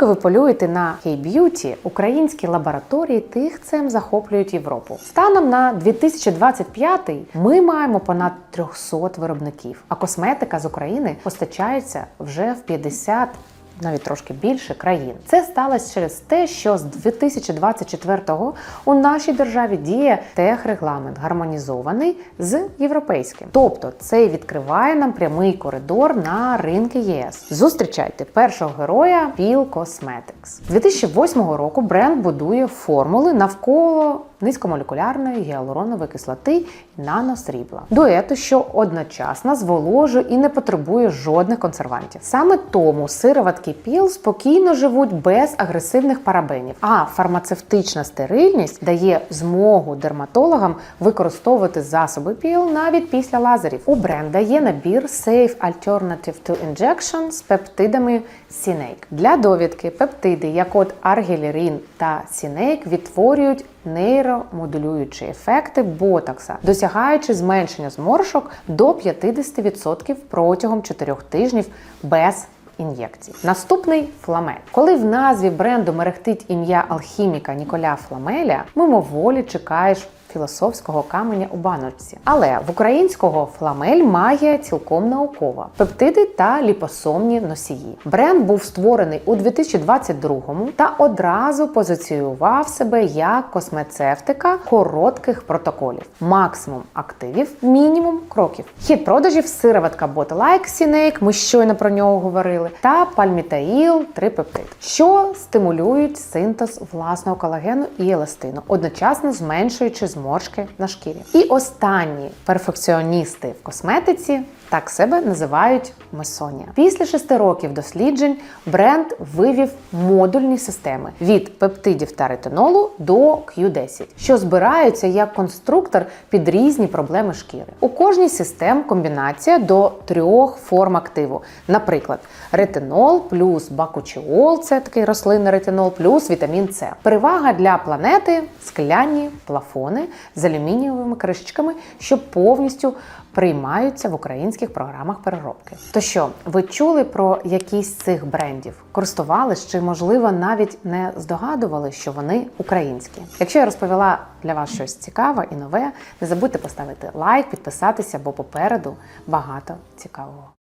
Поки ви полюєте на K-Beauty, українські лабораторії тихцем захоплюють Європу. Станом на 2025 ми маємо понад 300 виробників, а косметика з України постачається вже в 50 навіть трошки більше країн. Це сталося через те, що з 2024-го у нашій державі діє техрегламент, гармонізований з європейським. Тобто це відкриває нам прямий коридор на ринки ЄС. Зустрічайте першого героя Peel Cosmetics. З 2008 року бренд будує формули навколо низькомолекулярної гіалуронової кислоти наносрібла. Дуету, що одночасно зволожує і не потребує жодних консервантів. Саме тому сироватки піл спокійно живуть без агресивних парабенів, а фармацевтична стерильність дає змогу дерматологам використовувати засоби піл навіть після лазерів. У бренда є набір Safe Alternative to Injection з пептидами Сінейк. Для довідки пептиди, як от аргілерин та Сінейк, відтворюють нейромодулюючі ефекти ботокса, досягаючи зменшення зморшок до 50% протягом 4 тижнів без ін'єкцій. Наступний фламель. Коли в назві бренду мерехтить ім'я алхіміка Ніколя Фламеля, мимоволі чекаєш філософського каменя у баночці. Але в українського фламель має цілком наукова пептиди та ліпосомні носії. Бренд був створений у 2022-му та одразу позиціював себе як космецевтика коротких протоколів, максимум активів, мінімум кроків. Хід продажів сироватка Botalike Sinake, ми щойно про нього говорили, та пальмітаїл трипептид, що стимулюють синтез власного колагену і еластину, одночасно зменшуючи зморшки на шкірі. І останні перфекціоністи в косметиці так себе називають Месонія. Після шести років досліджень бренд вивів модульні системи від пептидів та ретинолу до Q10, що збираються як конструктор під різні проблеми шкіри. У кожній систем комбінація до трьох форм активу. Наприклад, ретинол плюс бакучіол, це такий рослинний ретинол, плюс вітамін С. Перевага для планети скляні плафони з алюмінієвими кришечками, що повністю приймаються в українських програмах переробки. То що, ви чули про якісь цих брендів? Користувались чи, можливо, навіть не здогадували, що вони українські? Якщо я розповіла для вас щось цікаве і нове, не забудьте поставити лайк, підписатися, бо попереду багато цікавого.